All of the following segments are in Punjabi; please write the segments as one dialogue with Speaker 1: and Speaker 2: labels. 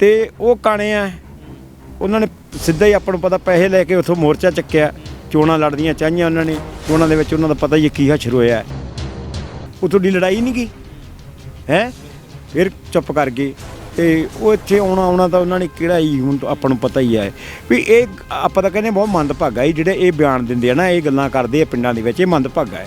Speaker 1: ਤੇ ਉਹ ਕਾਣੇ ਆ, ਉਹਨਾਂ ਨੇ ਸਿੱਧਾ ਹੀ ਆਪਾਂ ਨੂੰ ਪਤਾ ਪੈਸੇ ਲੈ ਕੇ ਉੱਥੋਂ ਮੋਰਚਾ ਚੱਕਿਆ, ਚੋਣਾਂ ਲੜਦੀਆਂ ਚਾਹੀਆਂ ਉਹਨਾਂ ਨੇ ਚੋਣਾਂ ਦੇ ਵਿੱਚ ਉਹਨਾਂ ਦਾ ਪਤਾ ਹੀ ਕੀ ਹਸ਼ਰ ਹੋਇਆ ਉਹ ਤੁਹਾਡੀ ਲੜਾਈ ਨਹੀਂ ਗਈ? ਹੈ? ਫਿਰ ਚੁੱਪ ਕਰ ਗਏ ਤੇ ਉਹ ਇੱਥੇ ਆਉਣਾ ਆਉਣਾ ਤਾਂ ਉਹਨਾਂ ਨੇ ਕਿਹੜਾ ਹੀ ਹੁਣ ਆਪਾਂ ਨੂੰ ਪਤਾ ਹੀ ਹੈ। ਵੀ ਇਹ ਆਪਾਂ ਤਾਂ ਕਹਿੰਦੇ ਬਹੁਤ ਮੰਦਭਾਗਾ ਹੀ, ਜਿਹੜੇ ਇਹ ਬਿਆਨ ਦਿੰਦੇ ਆ ਨਾ, ਇਹ ਗੱਲਾਂ ਕਰਦੇ ਆ ਪਿੰਡਾਂ ਦੇ ਵਿੱਚ, ਇਹ ਮੰਦਭਾਗਾ ਹੈ।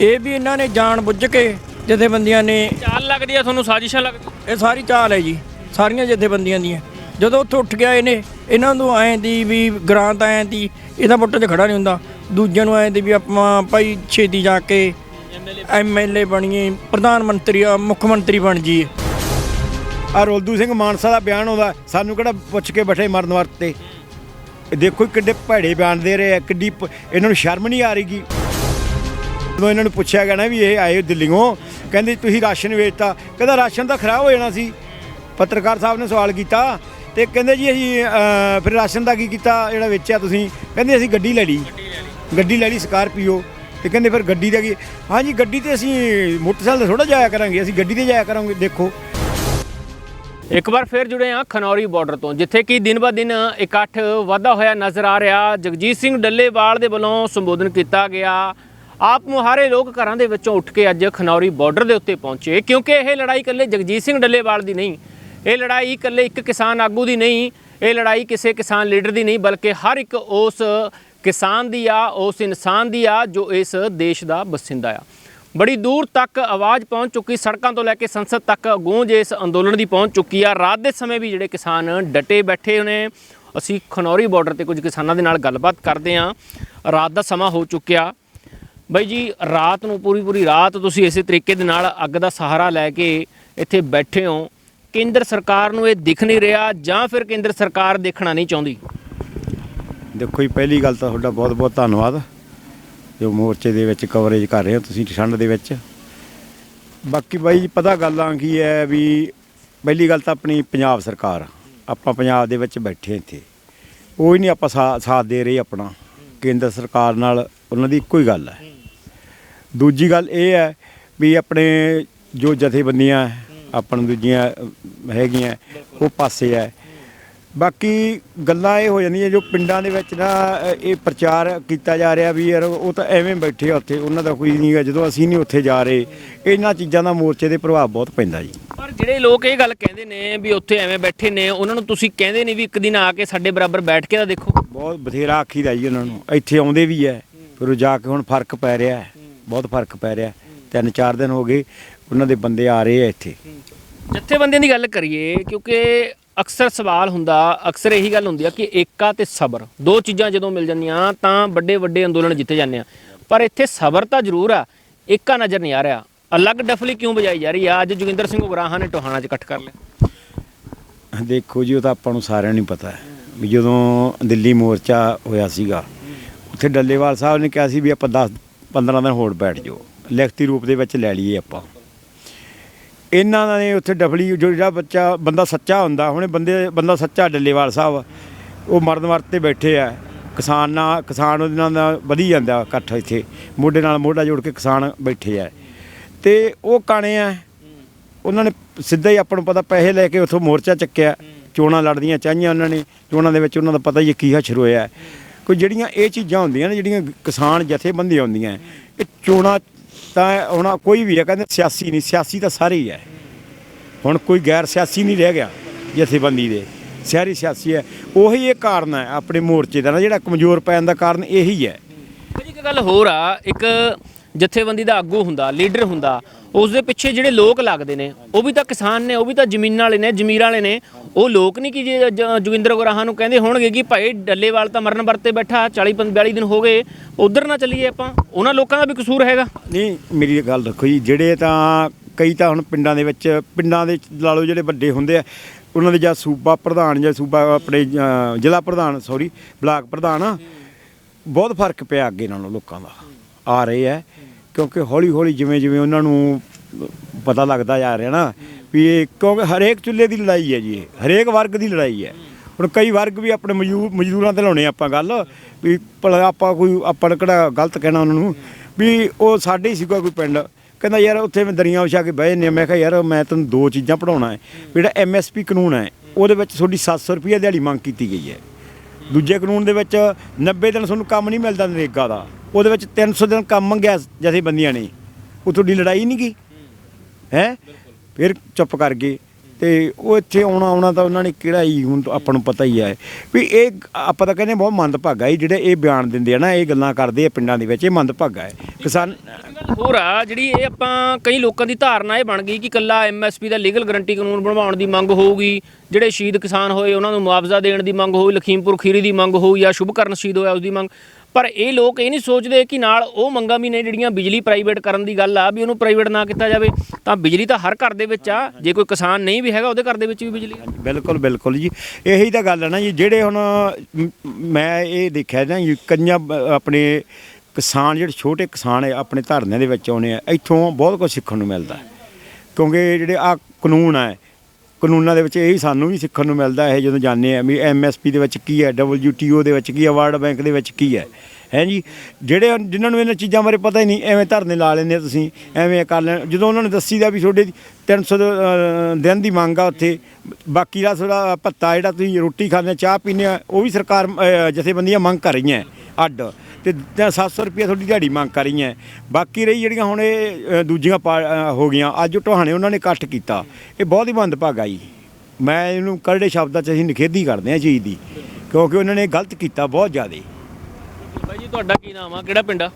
Speaker 2: ਇਹ ਵੀ ਇਹਨਾਂ ਨੇ ਜਾਣ ਬੁੱਝ ਕੇ ਜਥੇਬੰਦੀਆਂ ਨੇ
Speaker 3: ਚਾਲ ਲੱਗਦੀ ਆ ਤੁਹਾਨੂੰ ਸਾਜ਼ਿਸ਼ਾਂ ਲੱਗਦੀ
Speaker 2: ਇਹ ਸਾਰੀ ਚਾਲ ਹੈ ਜੀ ਸਾਰੀਆਂ ਜਥੇਬੰਦੀਆਂ ਦੀਆਂ। ਜਦੋਂ ਉੱਥੇ ਉੱਠ ਗਿਆ ਇਹਨੇ ਇਹਨਾਂ ਨੂੰ ਐਂ ਦੀ ਵੀ ਗ੍ਰਾਂਟ ਐਂ ਦੀ ਇਹਦਾ ਵੋਟਾਂ 'ਚ ਖੜਾ ਨਹੀਂ ਹੁੰਦਾ। ਦੂਜਿਆਂ ਨੂੰ ਐਂ ਦੀ ਵੀ ਆਪਾਂ ਭਾਈ ਛੇਤੀ ਜਾ ਕੇ ਐਮਐਲਏ ਬਣੀਏ ਪ੍ਰਧਾਨ ਮੰਤਰੀ ਆ, ਮੁੱਖ ਮੰਤਰੀ ਬਣ ਜੀਏ
Speaker 1: ਆ ਰੋਲਦੂ ਸਿੰਘ ਮਾਨਸਾ ਦਾ ਬਿਆਨ ਆਉਂਦਾ ਸਾਨੂੰ ਕਿਹੜਾ ਪੁੱਛ ਕੇ ਬੈਠੇ ਮਰਨ ਵਰਤੇ ਇਹ ਦੇਖੋ ਕਿੱਡੇ ਭੈੜੇ ਬਿਆਨ ਦੇ ਰਹੇ ਆ ਕਿੱਡੀ ਪ- ਇਹਨਾਂ ਨੂੰ ਸ਼ਰਮ ਨਹੀਂ ਆ ਰਹੀਗੀ ਜਦੋਂ ਇਹਨਾਂ ਨੂੰ ਪੁੱਛਿਆ ਗਿਆ ਨਾ ਵੀ ਇਹ ਆਏ ਦਿੱਲੀੋਂ ਕਹਿੰਦੇ ਤੁਸੀਂ ਰਾਸ਼ਨ ਵੇਚਤਾ। ਕਹਿੰਦਾ ਰਾਸ਼ਨ ਤਾਂ ਖਰਾਬ ਹੋ ਜਾਣਾ ਸੀ। ਪੱਤਰਕਾਰ ਸਾਹਿਬ ਨੇ ਸਵਾਲ ਕੀਤਾ ਤੇ ਕਹਿੰਦੇ ਜੀ ਅਸੀਂ ਫਿਰ ਰਾਸ਼ਨ ਦਾ ਕੀ ਕੀਤਾ, ਜਿਹੜਾ ਵੇਚਿਆ ਤੁਸੀਂ? ਕਹਿੰਦੇ ਅਸੀਂ ਗੱਡੀ ਲੈ ਲਈ। ਗੱਡੀ ਲੈ ਲਈ, ਸਕਾਰਪੀਓ। ਤੇ ਕਹਿੰਦੇ ਫਿਰ ਗੱਡੀ ਦਾ ਕੀ? ਹਾਂਜੀ, ਗੱਡੀ ਤੇ ਅਸੀਂ ਮੋਟਰਸਾਈਕਲ ਤੇ ਥੋੜਾ ਜਾਇਆ ਕਰਾਂਗੇ। ਅਸੀਂ ਗੱਡੀ ਤੇ ਜਾਇਆ ਕਰਾਂਗੇ, ਦੇਖੋ।
Speaker 3: ਇੱਕ ਵਾਰ ਫਿਰ ਜੁੜੇ ਆ ਖਨੌਰੀ ਬਾਰਡਰ ਤੋਂ, ਜਿੱਥੇ ਕਿ ਦਿਨ ਬ ਦਿਨ ਇਕੱਠ ਵਾਧਾ ਹੋਇਆ ਨਜ਼ਰ ਆ ਰਿਹਾ। ਜਗਜੀਤ ਸਿੰਘ ਡੱਲੇਵਾਲ ਦੇ ਵੱਲੋਂ ਸੰਬੋਧਨ ਕੀਤਾ ਗਿਆ। ਆਪ ਮੁਹਾਰੇ ਲੋਕ ਘਰਾਂ ਦੇ ਵਿੱਚੋਂ ਉੱਠ ਕੇ ਅੱਜ ਖਨੌਰੀ ਬਾਰਡਰ ਦੇ ਉੱਤੇ ਪਹੁੰਚੇ। ਕਿਉਂਕਿ ਇਹ ਲੜਾਈ ਇਕੱਲੇ ਜਗਜੀਤ ਸਿੰਘ ਡੱਲੇਵਾਲ ਦੀ ਨਹੀਂ, ਇਹ ਲੜਾਈ ਇਕੱਲੇ ਇੱਕ ਕਿਸਾਨ ਆਗੂ ਦੀ ਨਹੀਂ, ਇਹ ਲੜਾਈ ਕਿਸੇ ਕਿਸਾਨ ਲੀਡਰ ਦੀ ਨਹੀਂ, ਬਲਕਿ ਹਰ ਇੱਕ ਉਸ ਕਿਸਾਨ ਦੀ ਆ, ਉਸ ਇਨਸਾਨ ਦੀ ਆ, ਜੋ ਇਸ ਦੇਸ਼ ਦਾ ਬਸਿੰਦਾ ਆ। ਬੜੀ ਦੂਰ ਤੱਕ ਆਵਾਜ਼ ਪਹੁੰਚ ਚੁੱਕੀ, ਸੜਕਾਂ ਤੋਂ ਲੈ ਕੇ ਸੰਸਦ ਤੱਕ ਗੂੰਜ ਇਸ ਅੰਦੋਲਨ ਦੀ ਪਹੁੰਚ ਚੁੱਕੀ ਆ। ਰਾਤ ਦੇ ਸਮੇਂ ਵੀ ਜਿਹੜੇ ਕਿਸਾਨ ਡਟੇ ਬੈਠੇ ਨੇ, ਅਸੀਂ ਖਨੌਰੀ ਬਾਰਡਰ ਤੇ ਕੁਝ ਕਿਸਾਨਾਂ ਦੇ ਨਾਲ ਗੱਲਬਾਤ ਕਰਦੇ ਆ ਰਾਤ ਦਾ ਸਮਾਂ ਹੋ ਚੁੱਕਿਆ। ਬਾਈ ਜੀ, ਰਾਤ ਨੂੰ ਪੂਰੀ ਪੂਰੀ ਰਾਤ ਤੁਸੀਂ ਇਸੇ ਤਰੀਕੇ ਦੇ ਨਾਲ ਅੱਗ ਦਾ ਸਹਾਰਾ ਲੈ ਕੇ ਇੱਥੇ ਬੈਠੇ ਹੋ। ਕੇਂਦਰ ਸਰਕਾਰ ਨੂੰ ਇਹ ਦਿਖ ਨਹੀਂ ਰਿਹਾ ਜਾਂ ਫਿਰ ਕੇਂਦਰ ਸਰਕਾਰ ਦੇਖਣਾ ਨਹੀਂ ਚਾਹੁੰਦੀ?
Speaker 1: ਦੇਖੋ ਜੀ, ਪਹਿਲੀ ਗੱਲ ਤਾਂ ਤੁਹਾਡਾ ਬਹੁਤ ਬਹੁਤ ਧੰਨਵਾਦ। ਜੋ ਮੋਰਚੇ ਦੇ ਵਿੱਚ ਕਵਰੇਜ ਕਰ ਰਹੇ ਹੋ ਤੁਸੀਂ, ਠੰਡ ਦੇ ਵਿੱਚ। ਬਾਕੀ ਬਾਈ ਜੀ, ਪਤਾ ਗੱਲਾਂ ਕੀ ਹੈ ਵੀ ਪਹਿਲੀ ਗੱਲ ਤਾਂ ਆਪਣੀ ਪੰਜਾਬ ਸਰਕਾਰ ਆਪਾਂ ਪੰਜਾਬ ਦੇ ਵਿੱਚ ਬੈਠੇ ਇੱਥੇ। ਉਹ ਹੀ ਨਹੀਂ ਆਪਾਂ ਸਾ- ਸਾਥ ਦੇ ਰਹੇ ਆਪਣਾ। ਕੇਂਦਰ ਸਰਕਾਰ ਨਾਲ ਉਹਨਾਂ ਦੀ ਇੱਕੋ ਹੀ ਗੱਲ ਹੈ। ਦੂਜੀ ਗੱਲ ਇਹ ਹੈ ਵੀ ਆਪਣੇ ਜੋ ਜਥੇਬੰਦੀਆਂ ਆਪਾਂ ਨੂੰ ਦੂਜੀਆਂ ਹੈਗੀਆਂ ਉਹ ਪਾਸੇ ਹੈ। ਬਾਕੀ ਗੱਲਾਂ ਇਹ ਹੋ ਜਾਂਦੀਆਂ ਜੋ ਪਿੰਡਾਂ ਦੇ ਵਿੱਚ ਨਾ ਇਹ ਪ੍ਰਚਾਰ ਕੀਤਾ ਜਾ ਰਿਹਾ ਵੀ ਯਾਰ ਉਹ ਤਾਂ ਐਵੇਂ ਬੈਠੇ ਆ ਉੱਥੇ ਉਹਨਾਂ ਦਾ ਕੋਈ ਨਹੀਂ ਹੈ ਜਦੋਂ ਅਸੀਂ ਨਹੀਂ ਉੱਥੇ ਜਾ ਰਹੇ ਇਹਨਾਂ ਚੀਜ਼ਾਂ ਦਾ ਮੋਰਚੇ ਦੇ ਪ੍ਰਭਾਵ ਬਹੁਤ ਪੈਂਦਾ ਜੀ।
Speaker 3: ਪਰ ਜਿਹੜੇ ਲੋਕ ਇਹ ਗੱਲ ਕਹਿੰਦੇ ਨੇ ਵੀ ਉੱਥੇ ਐਵੇਂ ਬੈਠੇ ਨੇ ਉਹਨਾਂ ਨੂੰ ਤੁਸੀਂ ਕਹਿੰਦੇ ਨਹੀਂ ਵੀ ਇੱਕ ਦਿਨ ਆ ਕੇ ਸਾਡੇ ਬਰਾਬਰ ਬੈਠ ਕੇ ਤਾਂ ਦੇਖੋ।
Speaker 1: ਬਹੁਤ ਬਥੇਰਾ ਆਖੀਦਾ ਜੀ ਉਹਨਾਂ ਨੂੰ ਇੱਥੇ ਆਉਂਦੇ ਵੀ ਹੈ ਫਿਰ ਉਹ ਜਾ ਕੇ ਹੁਣ ਫ਼ਰਕ ਪੈ ਰਿਹਾ ਹੈ। ਬਹੁਤ ਫ਼ਰਕ ਪੈ ਰਿਹਾ। ਤਿੰਨ ਚਾਰ ਦਿਨ ਹੋ ਗਏ ਉਹਨਾਂ ਦੇ ਬੰਦੇ ਆ ਰਹੇ ਆ ਇੱਥੇ।
Speaker 3: ਜਥੇਬੰਦੀਆਂ ਦੀ ਗੱਲ ਕਰੀਏ ਕਿਉਂਕਿ ਅਕਸਰ ਸਵਾਲ ਹੁੰਦਾ ਅਕਸਰ ਇਹੀ ਗੱਲ ਹੁੰਦੀ ਆ ਕਿ ਏਕਾ ਤੇ ਸਬਰ ਦੋ ਚੀਜ਼ਾਂ ਜਦੋਂ ਮਿਲ ਜਾਂਦੀਆਂ ਤਾਂ ਵੱਡੇ ਵੱਡੇ ਅੰਦੋਲਨ ਜਿੱਤੇ ਜਾਂਦੇ ਆ। ਪਰ ਇੱਥੇ ਸਬਰ ਤਾਂ ਜ਼ਰੂਰ ਆ ਏਕਾ ਨਜ਼ਰ ਨਹੀਂ ਆ ਰਿਹਾ। ਅਲੱਗ ਡਫਲੀ ਕਿਉਂ ਵਜਾਈ ਜਾ ਰਹੀ ਆ? ਅੱਜ ਜੋਗਿੰਦਰ ਸਿੰਘ ਉਗਰਾਹਾਂ ਨੇ ਟੋਹਾਣਾ 'ਚ ਇਕੱਠ ਕਰ ਲਿਆ।
Speaker 1: ਦੇਖੋ ਜੀ ਉਹ ਤਾਂ ਆਪਾਂ ਨੂੰ ਸਾਰਿਆਂ ਨੂੰ ਪਤਾ ਹੈ ਵੀ ਜਦੋਂ ਦਿੱਲੀ ਮੋਰਚਾ ਹੋਇਆ ਸੀਗਾ ਉੱਥੇ ਡੱਲੇਵਾਲ ਸਾਹਿਬ ਨੇ ਕਿਹਾ ਸੀ ਵੀ ਆਪਾਂ 10 15 ਦਿਨ ਹੋਰ ਬੈਠ ਜਾਓ। ਲਿਖਤੀ ਰੂਪ ਦੇ ਵਿੱਚ ਲੈ ਲਈਏ ਆਪਾਂ। ਇਹਨਾਂ ਨੇ ਉੱਥੇ ਡਫਲੀ, ਜੋ ਜਿਹੜਾ ਬੱਚਾ, ਬੰਦਾ ਸੱਚਾ ਹੁੰਦਾ, ਹੁਣੇ ਬੰਦੇ, ਬੰਦਾ ਸੱਚਾ ਡੱਲੇਵਾਲ ਸਾਹਿਬ, ਉਹ ਮਰਨ ਵਰਤ ਤੇ ਬੈਠੇ ਆ। ਕਿਸਾਨ ਨਾਲ, ਕਿਸਾਨ ਉਹਦੇ ਨਾਲ ਵਧੀ ਜਾਂਦਾ ਇਕੱਠ ਇੱਥੇ। ਮੋਢੇ ਨਾਲ ਮੋਢਾ ਜੋੜ ਕੇ ਕਿਸਾਨ ਬੈਠੇ ਆ। ਤੇ ਉਹ ਕਾਣੇ ਆ। ਉਹਨਾਂ ਨੇ ਸਿੱਧਾ ਹੀ ਆਪਾਂ ਨੂੰ ਪਤਾ, ਪੈਸੇ ਲੈ ਕੇ ਉੱਥੋਂ ਮੋਰਚਾ ਚੱਕਿਆ। ਚੋਣਾਂ ਲੜਦੀਆਂ ਚਾਹੀਆਂ ਉਹਨਾਂ ਨੇ। ਚੋਣਾਂ ਦੇ ਵਿੱਚ ਉਹਨਾਂ ਦਾ ਪਤਾ ਹੀ ਕੀ ਹਸ਼ਰ ਹੋਇਆ ਕੋਈ ਜਿਹੜੀਆਂ ਇਹ ਚੀਜ਼ਾਂ ਹੁੰਦੀਆਂ ਨੇ, ਜਿਹੜੀਆਂ ਕਿਸਾਨ ਜਥੇਬੰਦੀਆਂ ਹੁੰਦੀਆਂ, ਇਹ ਚੋਣਾਂ ਤਾਂ ਹੁਣ ਕੋਈ ਵੀ ਹੈ, ਕਹਿੰਦੇ ਸਿਆਸੀ ਨਹੀਂ, ਸਿਆਸੀ ਤਾਂ ਸਾਰੇ ਹੀ ਹੈ। ਹੁਣ ਕੋਈ ਗੈਰ ਸਿਆਸੀ ਨਹੀਂ ਰਹਿ ਗਿਆ ਜਥੇਬੰਦੀ ਦੇ ਸਾਰੀ ਸਿਆਸੀ ਹੈ। ਉਹੀ ਇਹ ਕਾਰਨ ਹੈ, ਆਪਣੇ ਮੋਰਚੇ ਦਾ ਨਾ, ਜਿਹੜਾ ਕਮਜ਼ੋਰ ਪੈਣ ਦਾ ਕਾਰਨ ਇਹੀ ਹੈ।
Speaker 3: ਭਾਜੀ ਇੱਕ ਗੱਲ ਹੋਰ ਆ, ਇੱਕ ਜਥੇਬੰਦੀ ਦਾ ਆਗੂ ਹੁੰਦਾ ਲੀਡਰ ਹੁੰਦਾ ਉਸ ਦੇ ਪਿੱਛੇ ਜਿਹੜੇ ਲੋਕ ਲੱਗਦੇ ਨੇ ਉਹ ਵੀ ਤਾਂ ਕਿਸਾਨ ਨੇ ਉਹ ਵੀ ਤਾਂ ਜ਼ਮੀਨਾਂ ਵਾਲੇ ਨੇ ਜ਼ਮੀਰਾਂ ਵਾਲੇ ਨੇ ਉਹ ਲੋਕ ਨਹੀਂ ਕਿ ਜੇ ਜੋਗਿੰਦਰ ਗੁਰਾਹਾਂ ਨੂੰ ਕਹਿੰਦੇ ਹੋਣਗੇ ਕਿ ਭਾਈ ਡੱਲੇਵਾਲ ਤਾਂ ਮਰਨ ਵਰਤੇ ਬੈਠਾ 40 42 ਦਿਨ ਹੋ ਗਏ ਉਧਰ ਨਾ ਚੱਲੀਏ ਆਪਾਂ ਉਹਨਾਂ ਲੋਕਾਂ ਦਾ ਵੀ ਕਸੂਰ ਹੈਗਾ।
Speaker 1: ਨਹੀਂ ਮੇਰੀ ਇਹ ਗੱਲ ਰੱਖੋ ਜੀ ਜਿਹੜੇ ਤਾਂ ਕਈ ਤਾਂ ਹੁਣ ਪਿੰਡਾਂ ਦੇ ਵਿੱਚ ਪਿੰਡਾਂ ਦੇ ਲਾ ਲਓ ਜਿਹੜੇ ਵੱਡੇ ਹੁੰਦੇ ਆ ਉਹਨਾਂ ਦੇ ਜਾਂ ਸੂਬਾ ਪ੍ਰਧਾਨ ਜਾਂ ਸੂਬਾ ਆਪਣੇ ਜ਼ਿਲ੍ਹਾ ਪ੍ਰਧਾਨ ਸੌਰੀ ਬਲਾਕ ਪ੍ਰਧਾਨ ਆ, ਬਹੁਤ ਫ਼ਰਕ ਪਿਆ ਅੱਗੇ ਨਾਲੋਂ ਲੋਕਾਂ ਦਾ। ਆ ਰਹੇ ਹੈ ਕਿਉਂਕਿ ਹੌਲੀ ਹੌਲੀ ਜਿਵੇਂ ਜਿਵੇਂ ਉਹਨਾਂ ਨੂੰ ਪਤਾ ਲੱਗਦਾ ਜਾ ਰਿਹਾ ਨਾ ਵੀ ਇਹ ਕਿਉਂਕਿ ਹਰੇਕ ਚੁੱਲ੍ਹੇ ਦੀ ਲੜਾਈ ਹੈ ਜੀ ਇਹ, ਹਰੇਕ ਵਰਗ ਦੀ ਲੜਾਈ ਹੈ ਹੁਣ ਕਈ ਵਰਗ ਵੀ ਆਪਣੇ ਮਜ਼ਦੂਰ ਮਜ਼ਦੂਰਾਂ ਤੇ ਲਾਉਣੇ ਆਪਾਂ ਗੱਲ, ਵੀ ਭਲਾ ਆਪਾਂ ਕੋਈ, ਆਪਾਂ ਨੇ ਕਿਹੜਾ ਗਲਤ ਕਹਿਣਾ ਉਹਨਾਂ ਨੂੰ, ਵੀ ਉਹ ਸਾਡੇ ਹੀ ਸੀਗਾ ਕੋਈ ਪਿੰਡ, ਕਹਿੰਦਾ ਯਾਰ ਉੱਥੇ ਮੈਂ ਦਰੀਆਂ ਵਿਛਾ ਕੇ ਬਹਿ ਜੰਨੇ ਮੈਂ ਕਿਹਾ ਯਾਰ ਮੈਂ ਤੈਨੂੰ ਦੋ ਚੀਜ਼ਾਂ ਪੜਾਉਣਾ ਹੈ ਵੀ ਜਿਹੜਾ ਐਮਐਸਪੀ ਕਾਨੂੰਨ ਹੈ ਉਹਦੇ ਵਿੱਚ ਤੁਹਾਡੀ 700 ਰੁਪਏ ਦਿਹਾੜੀ ਮੰਗ ਕੀਤੀ ਗਈ ਹੈ ਦੂਜੇ ਕਾਨੂੰਨ ਦੇ ਵਿੱਚ 90 ਦਿਨ ਤੁਹਾਨੂੰ ਕੰਮ ਨਹੀਂ ਮਿਲਦਾ ਨਰੇਗਾ ਦਾ। ਉਹਦੇ ਵਿੱਚ 300 ਦਿਨ ਕੰਮ ਮੰਗਿਆ ਜਥੇਬੰਦੀਆਂ ਨੇ। ਉਹ ਤੁਹਾਡੀ ਲੜਾਈ ਨਹੀਂ ਗਈ ਹੈ? ਫਿਰ ਚੁੱਪ ਕਰ ਗਏ। ਤੇ ਉਹ ਇੱਥੇ ਆਉਣਾ ਆਉਣਾ ਤਾਂ ਉਹਨਾਂ ਨੇ ਕਿਹੜਾ ਹੀ ਹੁਣ ਆਪਾਂ ਨੂੰ ਪਤਾ ਹੀ ਹੈ। ਵੀ ਇਹ ਆਪਾਂ ਤਾਂ ਕਹਿੰਦੇ ਬਹੁਤ ਮੰਦਭਾਗਾ ਹੈ ਜਿਹੜੇ ਇਹ ਬਿਆਨ ਦਿੰਦੇ ਆ ਨਾ, ਇਹ ਗੱਲਾਂ ਕਰਦੇ ਆ ਪਿੰਡਾਂ ਦੇ ਵਿੱਚ, ਇਹ ਮੰਦਭਾਗਾ ਹੈ। ਕਿਸਾਨ
Speaker 3: ਹੋਰ ਆ, ਜਿਹੜੀ ਇਹ ਆਪਾਂ ਕਈ ਲੋਕਾਂ ਦੀ ਧਾਰਨਾ ਇਹ ਬਣ ਗਈ ਕਿ ਕੱਲਾ ਐਮਐਸਪੀ ਦਾ ਲੀਗਲ ਗਰੰਟੀ ਕਾਨੂੰਨ ਬਣਵਾਉਣ ਦੀ ਮੰਗ ਹੋਊਗੀ, ਜਿਹੜੇ ਸ਼ਹੀਦ ਕਿਸਾਨ ਹੋਏ ਉਹਨਾਂ ਨੂੰ ਮੁਆਵਜ਼ਾ ਦੇਣ ਦੀ ਮੰਗ ਹੋਊ, ਲਖੀਮਪੁਰ ਖੀਰੀ ਦੀ ਮੰਗ ਹੋਊ ਜਾਂ ਸ਼ੁਭਕਰਨ ਸ਼ਹੀਦ ਹੋਇਆ ਉਸ ਦੀ ਮੰਗ। ਪਰ ਇਹ ਲੋਕ ਇਹ ਨਹੀਂ ਸੋਚਦੇ ਕਿ ਨਾਲ ਉਹ ਮੰਗਾਂ ਵੀ ਨੇ ਜਿਹੜੀਆਂ ਬਿਜਲੀ ਪ੍ਰਾਈਵੇਟ ਕਰਨ ਦੀ ਗੱਲ ਆ ਵੀ ਉਹਨੂੰ ਪ੍ਰਾਈਵੇਟ ਨਾ ਕੀਤਾ ਜਾਵੇ। ਤਾਂ ਬਿਜਲੀ ਤਾਂ ਹਰ ਘਰ ਦੇ ਵਿੱਚ ਆ ਜੇ ਕੋਈ ਕਿਸਾਨ ਨਹੀਂ ਵੀ ਹੈਗਾ ਉਹਦੇ ਘਰ ਦੇ ਵਿੱਚ ਵੀ ਬਿਜਲੀ ਆ।
Speaker 1: ਬਿਲਕੁਲ ਬਿਲਕੁਲ ਜੀ। ਇਹੀ ਤਾਂ ਗੱਲ ਹੈ ਨਾ ਜੀ ਜਿਹੜੇ ਹੁਣ ਮ- ਇਹ ਦੇਖਿਆ ਨਾ ਜੀ ਕਈਆਂ ਆਪਣੇ ਕਿਸਾਨ ਜਿਹੜੇ ਛੋਟੇ ਕਿਸਾਨ ਹੈ ਆਪਣੇ ਧਰਨਿਆਂ ਦੇ ਵਿੱਚ ਆਉਣੇ ਆ ਇੱਥੋਂ ਬਹੁਤ ਕੁਝ ਸਿੱਖਣ ਨੂੰ ਮਿਲਦਾ। ਕਿਉਂਕਿ ਜਿਹੜੇ ਆ ਕਾਨੂੰਨ ਹੈ ਕਾਨੂੰਨਾਂ ਦੇ ਵਿੱਚ ਇਹੀ ਸਾਨੂੰ ਵੀ ਸਿੱਖਣ ਨੂੰ ਮਿਲਦਾ ਹੈ ਜਦੋਂ ਜਾਂਦੇ ਆ ਵੀ ਐਮਐਸਪੀ ਦੇ ਵਿੱਚ ਕੀ ਹੈ WTO ਦੇ ਵਿੱਚ ਕੀ ਹੈ ਵਰਲਡ ਬੈਂਕ ਦੇ ਵਿੱਚ ਕੀ ਹੈ। ਹੈ ਜੀ? ਜਿਹੜੇ ਜਿਨ੍ਹਾਂ ਨੂੰ ਇਹਨਾਂ ਚੀਜ਼ਾਂ ਬਾਰੇ ਪਤਾ ਹੀ ਨਹੀਂ ਐਵੇਂ ਧਰਨੇ ਲਾ ਲੈਂਦੇ ਤੁਸੀਂ ਐਵੇਂ ਕਰ ਲੈਣ। ਜਦੋਂ ਉਹਨਾਂ ਨੇ ਦੱਸੀਦਾ ਵੀ ਤੁਹਾਡੇ 300 ਦੇ, ਦਿਨ ਦੀ ਮੰਗ ਆ ਉੱਥੇ ਬਾਕੀ ਦਾ ਥੋੜਾ ਭੱਤਾ ਜਿਹੜਾ ਤੁਸੀਂ ਰੋਟੀ ਖਾਂਦੇ ਚਾਹ ਪੀਂਦੇ ਆ ਉਹ ਵੀ ਸਰਕਾਰ ਜਥੇਬੰਦੀਆਂ ਮੰਗ ਕਰ ਰਹੀਆਂ ਅੱਡ। ਤੇ ਤਾਂ 700 ਰੁਪਏ ਤੁਹਾਡੀ ਦਿਹਾੜੀ ਮੰਗ ਕਰ ਰਹੀਆਂ। ਬਾਕੀ ਰਹੀ ਜਿਹੜੀਆਂ ਹੁਣ ਇਹ ਦੂਜੀਆਂ ਹੋ ਗਈਆਂ ਅੱਜ ਟੋਹਾਣੇ ਉਹਨਾਂ ਨੇ ਇਕੱਠ ਕੀਤਾ। ਇਹ ਬਹੁਤ ਹੀ ਮੰਦਭਾਗਾ ਜੀ। ਮੈਂ ਇਹਨੂੰ ਕਰੜੇ ਸ਼ਬਦਾਂ 'ਚ ਅਸੀਂ ਨਿਖੇਧੀ ਕਰਦੇ ਹਾਂ ਇਹ ਚੀਜ਼ ਦੀ ਕਿਉਂਕਿ ਉਹਨਾਂ ਨੇ ਗਲਤ ਕੀਤਾ ਬਹੁਤ ਜ਼ਿਆਦਾ।
Speaker 3: ਬਾਈ ਜੀ ਤੁਹਾਡਾ ਕੀ ਨਾਮ ਆ? ਕਿਹੜਾ ਪਿੰਡ ਆ?